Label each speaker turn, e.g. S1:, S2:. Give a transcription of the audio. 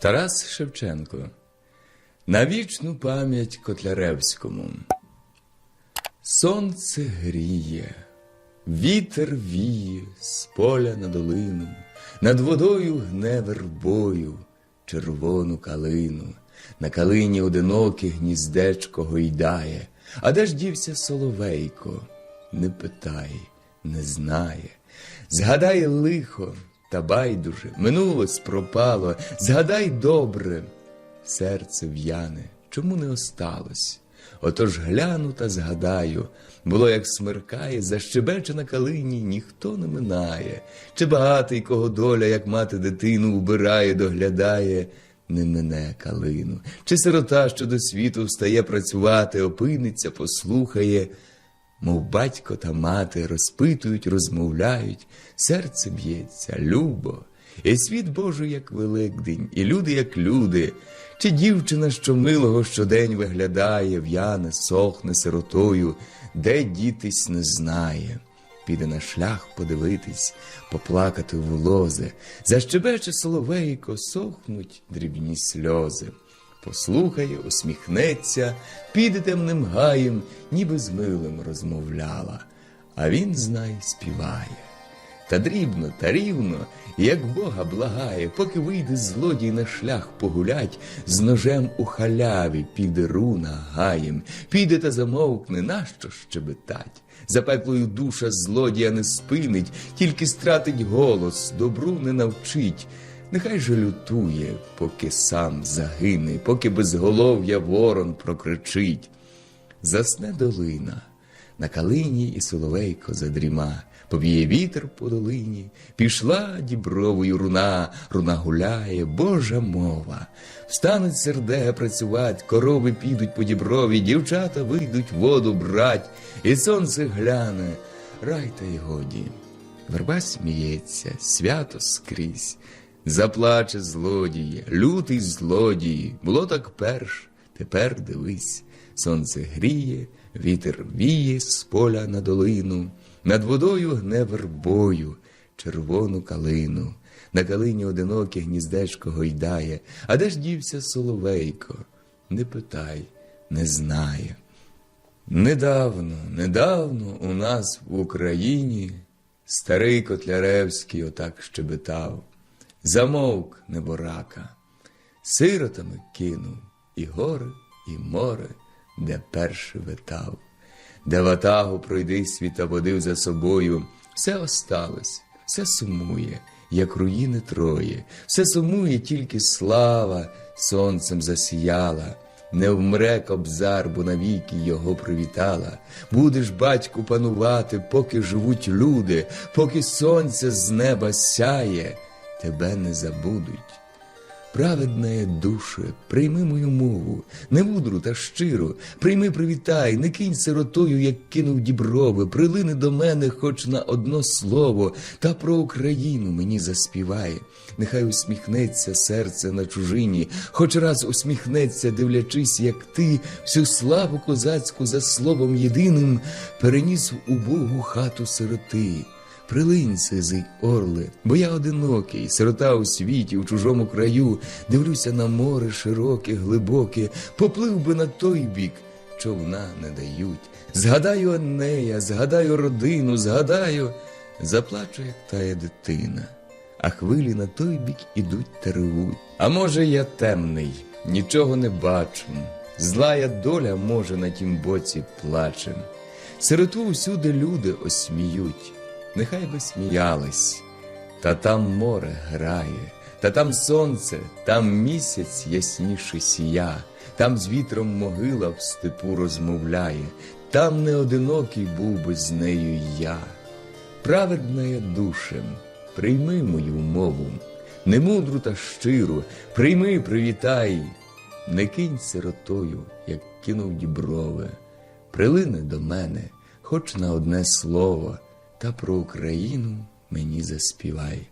S1: Тарас Шевченко На вічну пам'ять Котляревському. Сонце гріє, вітер віє з поля на долину, над водою гне вербою червону калину, на калині одиноке гніздечко гойдає, а де ж дівся соловейко? Не питай, не знає. Згадай лихо, та байдуже, минулось пропало, згадай добре, серце в'яне, чому не осталось? Отож гляну та згадаю, було, як смеркає, защебече на калині, ніхто не минає, чи багатий, кого доля, як мати дитину, убирає, доглядає, не мине калину, чи сирота, що до світу встає працювати, опиниться, послухає, мов батько та мати розпитують, розмовляють, серце б'ється, любо, і світ Божий, як Великдень, і люди, як люди, чи дівчина, що милого щодень виглядає, в'яне, сохне сиротою, де дітись не знає. Піде на шлях подивитись, поплакати в лози, защебече соловейко, сохнуть дрібні сльози. Послухає, усміхнеться, піде темним гаєм, ніби з милим розмовляла, а він, знай, співає. Та дрібно, та рівно, як Бога благає, поки вийде злодій на шлях погулять, з ножем у халяві піде руна гаєм, піде та замовкне, нащо щебетать? Запеклою душа злодія не спинить, тільки стратить голос, добру не навчить. Нехай же лютує, поки сам загине, поки безголов'я ворон прокричить. Засне долина, на калині і соловейко задріма, поб'є вітер по долині, пішла дібровою руна, руна гуляє, Божа мова. Встануть сердега працювать, корови підуть по діброві, дівчата вийдуть воду брать, і сонце гляне, рай та й годі. Верба сміється, свято скрізь. Заплаче злодіє, лютий злодій, було так перш, тепер дивись, сонце гріє, вітер віє з поля на долину, над водою гне вербою, червону калину, на калині одиноке гніздечко гойдає, а де ж дівся соловейко? Не питай, не знає. Недавно, недавно у нас в Україні старий Котляревський отак щебетав. Замовк неборака, сиротами кинув і гори, і море, де перше витав, де ватагу пройди світа водив за собою, все осталось, все сумує, як руїни троє, все сумує, тільки слава сонцем засіяла. Не вмре кобзар, бо навіки його привітала. Будеш, батьку, панувати, поки живуть люди, поки сонце з неба сяє тебе не забудуть. Праведна душе, прийми мою мову, не мудру та щиру, прийми, привітай, не кинь сиротою, як кинув діброви, прилини до мене хоч на одно слово, та про Україну мені заспівай. Нехай усміхнеться серце на чужині, хоч раз усміхнеться, дивлячись, як ти всю славу козацьку за словом єдиним переніс в убогу хату сироти. Прилинь, сизий орле, бо я одинокий, сирота у світі, у чужому краю, дивлюся на море широке, глибоке, поплив би на той бік, човна не дають. Згадаю Анея, згадаю родину, згадаю, заплачу, як тая дитина, а хвилі на той бік ідуть та ревуть. А може, я темний, нічого не бачу. Злая доля, може, на тім боці плаче. Сироту усюди люди осміють нехай би сміялись, та там море грає, та там сонце, там місяць ясніше сія, там з вітром могила в степу розмовляє, там не одинокий був би з нею я. Праведна я душем, прийми мою мову, не мудру та щиру, прийми, привітай, не кинь сиротою, як кинув діброве, прилини до мене, хоч на одне слово та про Україну мені заспівай.